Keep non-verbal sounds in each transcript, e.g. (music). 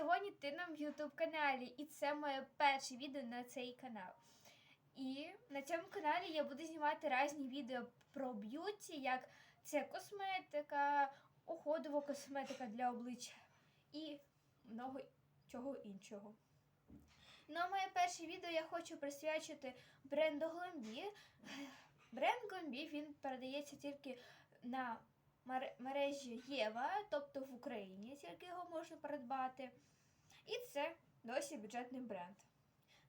сьогодні ти на YouTube каналі, і це моє перше відео на цей канал. І на цьому каналі я буду знімати різні відео про б'юті, як це косметика, уходова косметика для обличчя і много чого іншого. Ну, а моє перше відео я хочу присвячити бренду Гломбі. Бренд Гломбі він передається тільки на мережі Єва, тобто в Україні тільки його можна придбати. І це досі бюджетний бренд.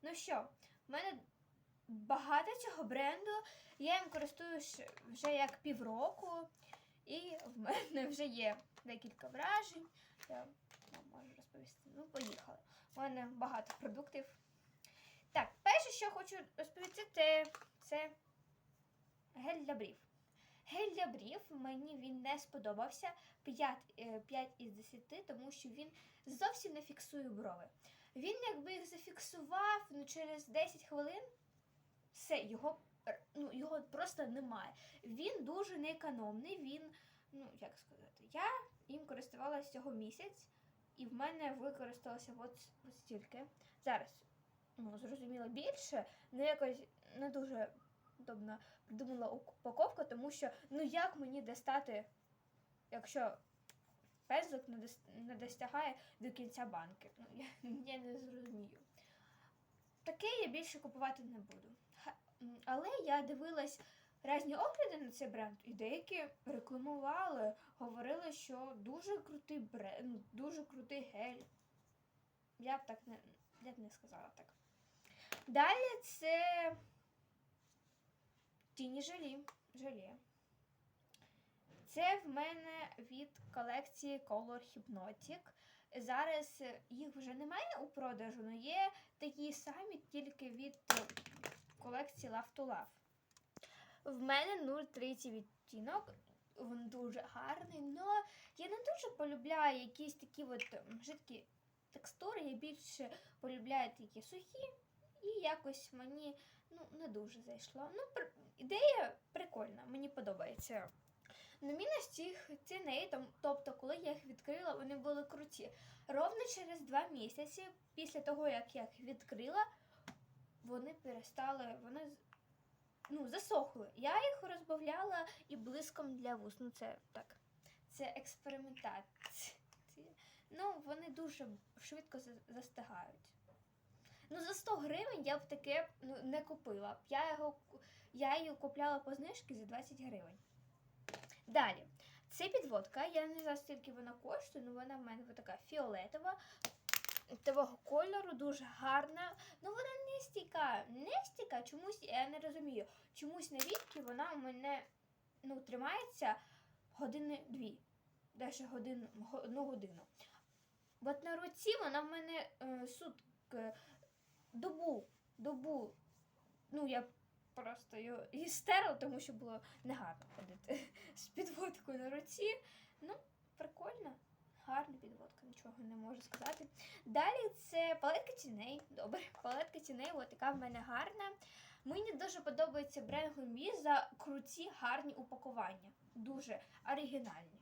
Ну що, в мене багато цього бренду. Я їм користуюсь вже як півроку, і в мене вже є декілька вражень. Я вам можу розповісти. Ну, поїхали. У мене багато продуктів. Так, перше, що хочу розповісти, це, гель для брів. Гель для брів мені він не сподобався 5, е, 5 із 10, тому що він зовсім не фіксує брови. Він якби їх зафіксував ну, через 10 хвилин, все, його, ну, його просто немає. Він дуже неекономний, він, ну як сказати, я їм користувалася цього місяць, і в мене використалося от, от стільки. Зараз, ну, зрозуміло, більше, але якось не дуже удобно придумала упаковка, тому що ну як мені достати, якщо пензлик не, дос- достягає до кінця банки. Ну, я, (laughs) я не зрозумію. Таке я більше купувати не буду. Але я дивилась різні огляди на цей бренд, і деякі рекламували, говорили, що дуже крутий бренд, дуже крутий гель. Я б так не, я б не сказала так. Далі це Тіні желі. желе. Це в мене від колекції Color Hypnotic. Зараз їх вже немає у продажу, але є такі самі тільки від колекції Love to Love. В мене 0,30 відтінок. Він дуже гарний, але я не дуже полюбляю якісь такі от жидкі текстури. Я більше полюбляю такі сухі, і якось мені ну, не дуже зайшло. Ну, ідея прикольна, мені подобається. На мінус цих ціней, там, тобто, коли я їх відкрила, вони були круті. Ровно через два місяці, після того, як я їх відкрила, вони перестали, вони ну, засохли. Я їх розбавляла і блиском для вуст. Ну, це так. Це експериментація. Ну, вони дуже швидко застигають. Ну, за 100 гривень я б таке ну, не купила. Я, його, я її купляла по знижці за 20 гривень. Далі, це підводка. Я не знаю, скільки вона коштує, але вона в мене така фіолетова. Того кольору дуже гарна. Ну вона не стійка. Не стійка, чомусь я не розумію. Чомусь на вітки вона у мене ну, тримається години дві. Даже годин, го- одну годину. От на руці вона в мене е, сутки, добу, добу. Ну, я просто його і стерла, тому що було негарно ходити (laughs) з підводкою на руці. Ну, прикольно. Гарна підводка, нічого не можу сказати. Далі це палетка тіней. Добре, палетка тіней, от така в мене гарна. Мені дуже подобається бренд Гумі за круті гарні упакування. Дуже оригінальні.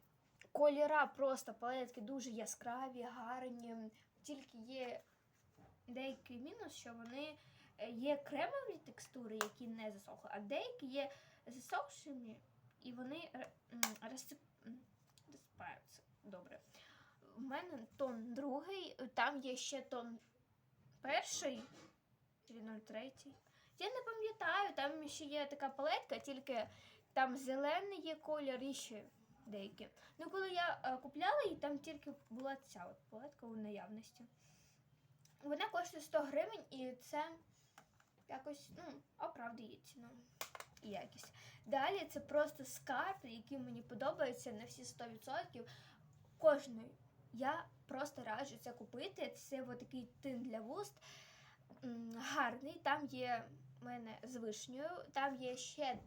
Кольора просто палетки дуже яскраві, гарні. Тільки є деякий мінус, що вони е, є кремові текстури, які не засохли, а деякі є засохшими, і вони розсип... розсипаються. Добре. В мене тон другий, там є ще тон перший, чи 03. Я не пам'ятаю, там ще є така палетка, тільки там зелений є колір і ще деякі. Ну, коли я е, купляла її, там тільки була ця от палетка у наявності. Вона коштує 100 гривень, і це якось ну, оправдує ціну і якість. Далі це просто скарб, який мені подобається на всі 100%. Кожної. Я просто раджу це купити. Це от такий тин для вуст. Гарний. Там є в мене з вишнею, там є ще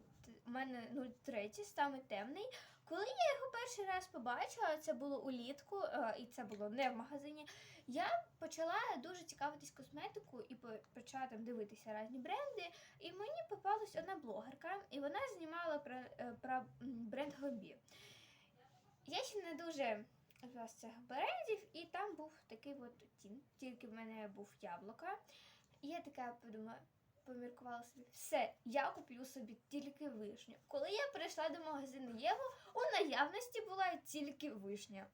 у мене 03, саме темний. Коли я його перший раз побачила, це було улітку, е, і це було не в магазині. Я почала дуже цікавитись косметикою і почала там дивитися різні бренди. І мені попалась одна блогерка, і вона знімала про, е, про бренд Глобі. Я ще не дуже з цих брендів, і там був такий от тін. Тільки в мене був яблука. І я така подумала, поміркувала собі, все, я куплю собі тільки вишню. Коли я прийшла до магазину Єво, у наявності була тільки вишня.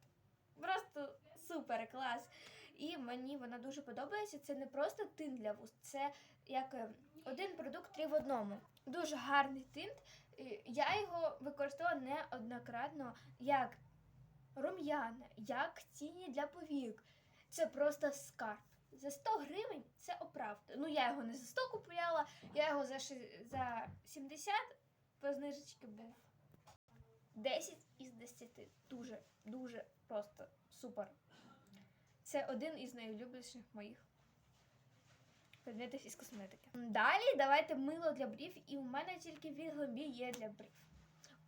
Просто супер клас. І мені вона дуже подобається. Це не просто тинт для вуст, це як е, один продукт три в одному. Дуже гарний тинт. Я його використовувала неоднократно як рум'яна, як тіні для повік. Це просто скарб. За 100 гривень це оправда. Ну, я його не за 100 купувала, я його за, ши- за 70 по знижечці був. 10 із 10. Дуже, дуже просто супер. Це один із найулюбленіших моїх предметів із косметики. Далі давайте мило для брів, і у мене тільки від є для брів.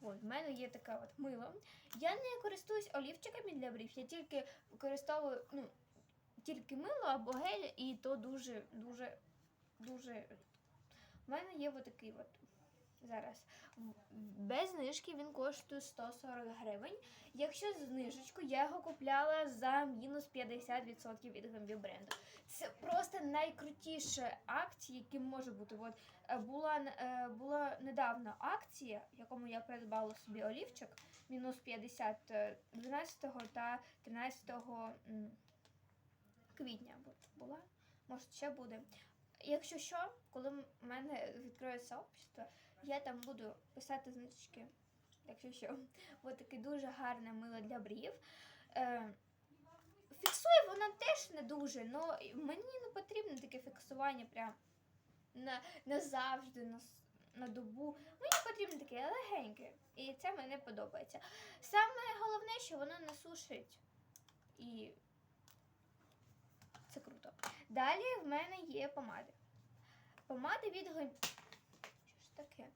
От, в мене є таке от мило. Я не користуюсь олівчиками для брів, я тільки використовую ну, тільки мило або гель, і то дуже, дуже. У мене є от такий от зараз. Без знижки він коштує 140 гривень. Якщо з знижечкою, я його купляла за мінус 50% від Гамбі бренду. Це просто найкрутіша акція, які може бути. От е, була е, була недавно акція, в якому я придбала собі олівчик, мінус 50 е, 12 та 13 м, квітня. Була, може ще буде. Якщо що, коли в мене відкриється сообщество, я там буду писати значки. Якщо що, от таке дуже гарне мило для брів. Е, фіксує вона теж не дуже, але мені не потрібно таке фіксування прям на, назавжди, на, на добу. Мені потрібно таке легеньке. І це мені подобається. Саме головне, що воно не сушить. І це круто. Далі в мене є помади. Помади від. Що ж таке?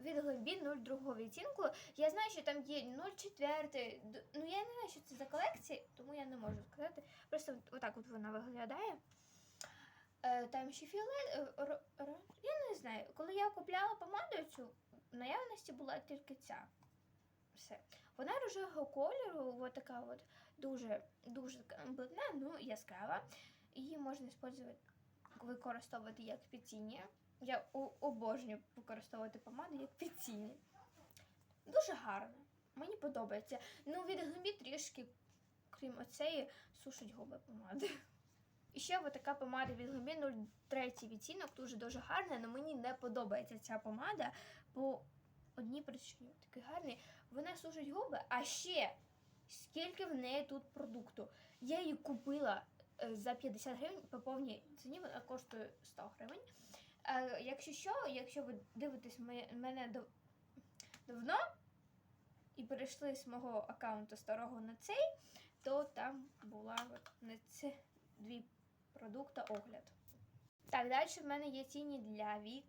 Від Глембі 02 відтінку. Я знаю, що там є 04. Ну я не знаю, що це за колекція, тому я не можу сказати. Просто отак от вона виглядає. Е, Там ще фіолет. е, Я не знаю. Коли я купляла помаду цю, в наявності була тільки ця. Все. Вона рожевого кольору, от така от дуже дуже бледна, ну яскрава. Її можна використовувати, як підтіння. Я обожнюю використовувати помаду як підтіння. Дуже гарно. Мені подобається. Ну, від глибі трішки, крім оцеї, сушить губи помади. І ще така помада від глибі 03 відтінок, дуже дуже гарна, але мені не подобається ця помада по одній причині. Такий гарний. Вона сушить губи, а ще скільки в неї тут продукту. Я її купила за 50 гривень по повній ціні, вона коштує 100 гривень. Е, Якщо що, якщо ви дивитесь мене дав- давно і перейшли з мого аккаунту старого на цей, то там була на ці дві продукти огляд. Так, далі в мене є тіні для вік.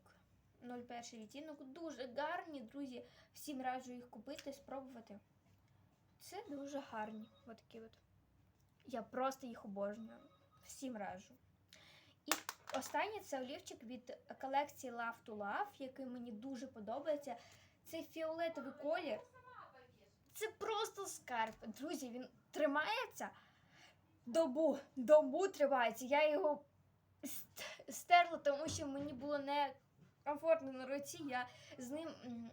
01 відтінок. Дуже гарні, друзі. Всім раджу їх купити, спробувати. Це дуже гарні. От такі от. Я просто їх обожнюю. Всім раджу. І останнє це олівчик від колекції Love to Love, який мені дуже подобається. Це фіолетовий колір. Це просто скарб. Друзі, він тримається добу. Добу тримається. Я його стерла, тому що мені було не комфортно на руці. Я з ним.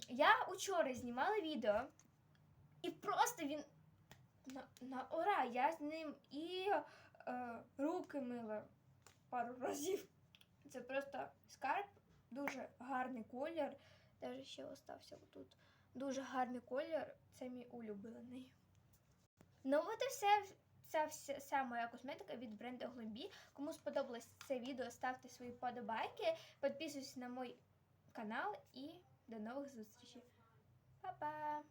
Я учора знімала відео, і просто він на, на ура. Я з ним і е, руки мила пару разів. Це просто скарб, дуже гарний колір. Даже ще остався отут. Дуже гарний колір. Це мій улюблений. Ну, от і все. Це вся моя косметика від бренду Гломбі. Кому сподобалось це відео, ставте свої подобайки, підписуйтесь на мій канал і до нових зустрічей. Па-па!